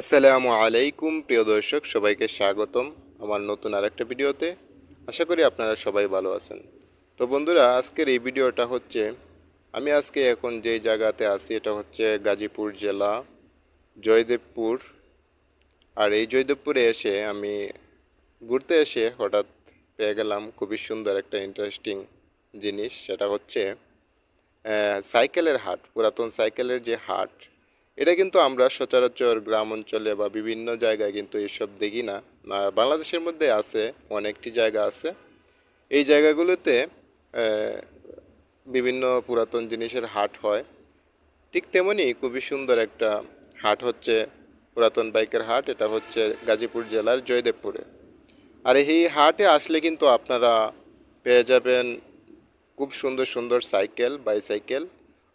আসসালামু আলাইকুম, প্রিয় দর্শক, সবাইকে স্বাগতম আমার নতুন আরেকটা ভিডিওতে। আশা করি আপনারা সবাই ভালো আছেন। তো বন্ধুরা, আজকের এই ভিডিওটা হচ্ছে, আমি আজকে এখন যে জায়গাতে আছি, এটা হচ্ছে গাজীপুর জেলা, জয়দেবপুর। আর এই জয়দেবপুরে এসে আমি ঘুরতে এসে হঠাৎ পেয়ে গেলাম খুবই সুন্দর একটা ইন্টারেস্টিং জিনিস, সেটা হচ্ছে সাইকেলের হাট, পুরাতন সাইকেলের যে হাট এটা কিন্তু আমরা সচরাচর গ্রাম অঞ্চলে বা বিভিন্ন জায়গায় কিন্তু এসব দেখি না। বাংলাদেশের মধ্যে আছে, অনেকটি জায়গা আছে। এই জায়গাগুলোতে বিভিন্ন পুরাতন জিনিসের হাট হয়। ঠিক তেমনি খুবই সুন্দর একটা হাট হচ্ছে পুরাতন বাইকের হাট, এটা হচ্ছে গাজীপুর জেলার জয়দেবপুরে। আর এই হাটে আসলে কিন্তু আপনারা পেয়ে যাবেন খুব সুন্দর সুন্দর সাইকেল, বাইসাইকেল।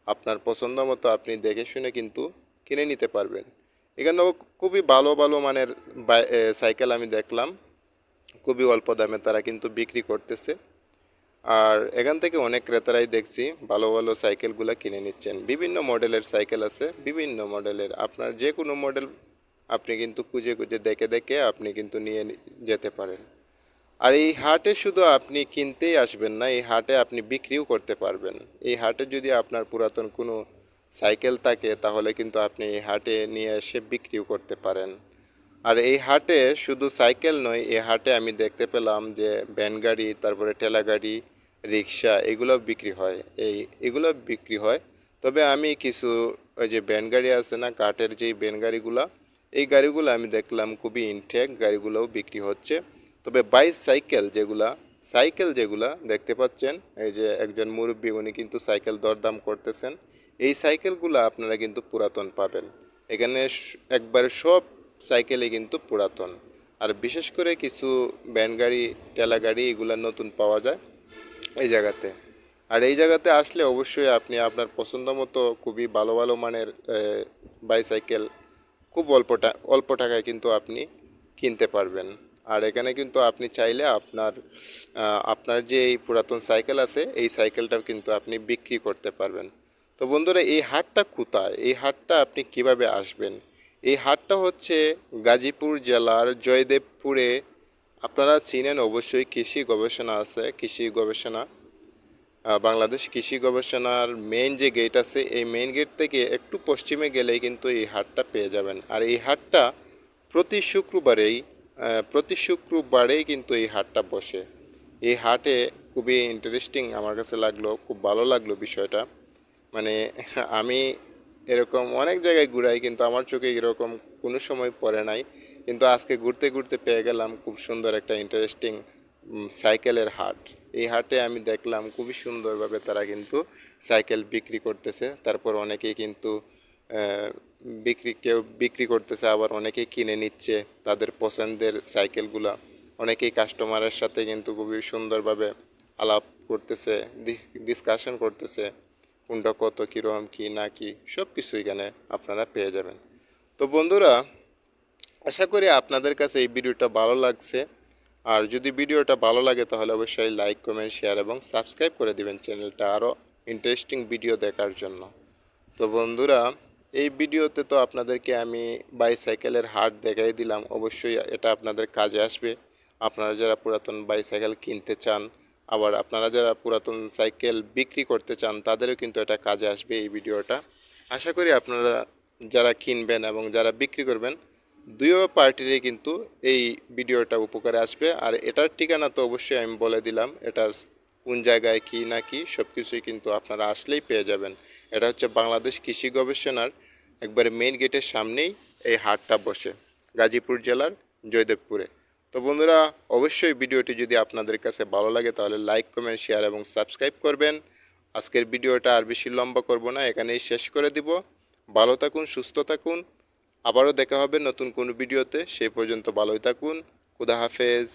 আপনার পছন্দ মতো আপনি দেখে শুনে কিন্তু কিনে নিতে পারবেন। এখানেও খুবই ভালো ভালো মানের সাইকেল আমি দেখলাম। খুবই অল্প দামে তারা কিন্তু বিক্রি করতেছে। আর এখান থেকে অনেক ক্রেতারাই দেখছি ভালো ভালো সাইকেলগুলো কিনে নিচ্ছেন। বিভিন্ন মডেলের সাইকেল আছে, বিভিন্ন মডেলের। আপনার যে কোনো মডেল আপনি কিন্তু খুঁজে খুঁজে, দেখে দেখে আপনি কিন্তু নিয়ে যেতে পারেন। আর এই হাটে শুধু আপনি কিনতেই আসবেন না, এই হাটে আপনি বিক্রিও করতে পারবেন। এই হাটে যদি আপনার পুরাতন কোনো সাইকেল থাকে তাহলে কিন্তু আপনি এই হাটে নিয়ে এসে বিক্রিও করতে পারেন। আর এই হাটে শুধু সাইকেল নয় এই হাটে আমি দেখতে পেলাম যে ভ্যান গাড়ি, তারপরে ঠেলা গাড়ি, রিক্সা এগুলো বিক্রি হয়। এই এগুলো বিক্রি হয়। তবে আমি কিছু ওই যে ভ্যান গাড়ি আছে না, কাঠের যেই ভ্যান গাড়িগুলো, এই গাড়িগুলো আমি দেখলাম খুবই ইনটেক গাড়িগুলোও বিক্রি হচ্ছে। তবে বাইক সাইকেল যেগুলা সাইকেল যেগুলা দেখতে পাচ্ছেন, এই যে একজন মুরব্বী উনি কিন্তু সাইকেল দরদাম করতেছেন। এই সাইকেলগুলো আপনারা কিন্তু পুরাতন পাবেন। এখানে একবারে সব সাইকেলই কিন্তু পুরাতন। আর বিশেষ করে কিছু ভ্যান গাড়ি, টেলা গাড়ি এগুলো নতুন পাওয়া যায় এই জায়গাতে। আর এই জায়গাতে আসলে অবশ্যই আপনি আপনার পছন্দ মতো খুবই ভালো ভালো মানের বাইসাইকেল খুব অল্প অল্প টাকায় কিন্তু আপনি কিনতে পারবেন। আর এখানে কিন্তু আপনি চাইলে আপনার আপনার যে এই পুরাতন সাইকেল আছে, এই সাইকেলটাও কিন্তু আপনি বিক্রি করতে পারবেন। তো বন্ধুরা, এই হাটটা কোথায়? এই হাটটা আপনি কীভাবে আসবেন? এই হাটটা হচ্ছে গাজীপুর জেলার জয়দেবপুরে। আপনারা চিনেন অবশ্যই কৃষি গবেষণা আছে, কৃষি গবেষণা বাংলাদেশ কৃষি গবেষণার মেইন যে গেট আছে, এই মেইন গেট থেকে একটু পশ্চিমে গেলেই কিন্তু এই হাটটা পেয়ে যাবেন। আর এই হাটটা প্রতি শুক্রবারেই প্রতি শুক্রবারেই কিন্তু এই হাটটা বসে। এই হাটে খুবই ইন্টারেস্টিং আমার কাছে লাগল, খুব ভালো লাগল বিষয়টা। মানে আমি এরকম অনেক জায়গায় ঘুরাই, কিন্তু আমার চোখে এরকম কোনো সময় পড়ে নাই। কিন্তু আজকে ঘুরতে ঘুরতে পেয়ে গেলাম খুব সুন্দর একটা ইন্টারেস্টিং সাইকেলের হাট। এই হাটে আমি দেখলাম খুবই সুন্দরভাবে তারা কিন্তু সাইকেল বিক্রি করতেছে। তারপর অনেকেই কিন্তু বিক্রি, কেউ বিক্রি করতেছে, আবার অনেকেই কিনে নিচ্ছে তাদের পছন্দের সাইকেলগুলা অনেকেই কাস্টমারের সাথে কিন্তু খুবই সুন্দরভাবে আলাপ করতেছে ডিসকাশন করতেছে। কোনটা কত কীরকম কী, না কি সব কিছু এখানে আপনারা পেয়ে যাবেন। তো বন্ধুরা, আশা করি আপনাদের কাছে এই ভিডিওটা ভালো লাগছে। আর যদি ভিডিওটা ভালো লাগে, তাহলে অবশ্যই লাইক, কমেন্ট, শেয়ার এবং সাবস্ক্রাইব করে দিবেন চ্যানেলটা আরও ইন্টারেস্টিং ভিডিও দেখার জন্য। তো বন্ধুরা, এই ভিডিওতে তো আপনাদেরকে আমি বাইসাইকেলের হাট দেখাই দিলাম। অবশ্যই এটা আপনাদের কাজে আসবে। আপনারা যারা পুরাতন বাইসাইকেল কিনতে চান আবার আপনারা যারা পুরাতন সাইকেল বিক্রি করতে চান, তাদেরও কিন্তু এটা কাজে আসবে এই ভিডিওটা। আশা করি আপনারা যারা কিনবেন এবং যারা বিক্রি করবেন দুইও পার্টিরই কিন্তু এই ভিডিওটা উপকারে আসবে। আর এটার ঠিকানা তো অবশ্যই আমি বলে দিলাম, এটার কোন জায়গায় কি না কি সব কিছুই কিন্তু আপনারা আসলেই পেয়ে যাবেন। এটা হচ্ছে বাংলাদেশ কৃষি গবেষণার একবারে মেইন গেটের সামনেই এই হাটটা বসে, গাজীপুর জেলার জয়দেবপুরে। তো বন্ধুরা, অবশ্যই ভিডিওটি যদি আপনাদের কাছে ভালো লাগে, তাহলে লাইক, কমেন্ট, শেয়ার এবং সাবস্ক্রাইব করবেন। আজকের ভিডিওটা আর বেশি লম্বা করব না, এখানেই শেষ করে দিব। ভালো থাকুন, সুস্থ থাকুন। আবারও দেখা হবে নতুন কোনো ভিডিওতে সেই পর্যন্ত ভালোই থাকুন। খুদা হাফেজ।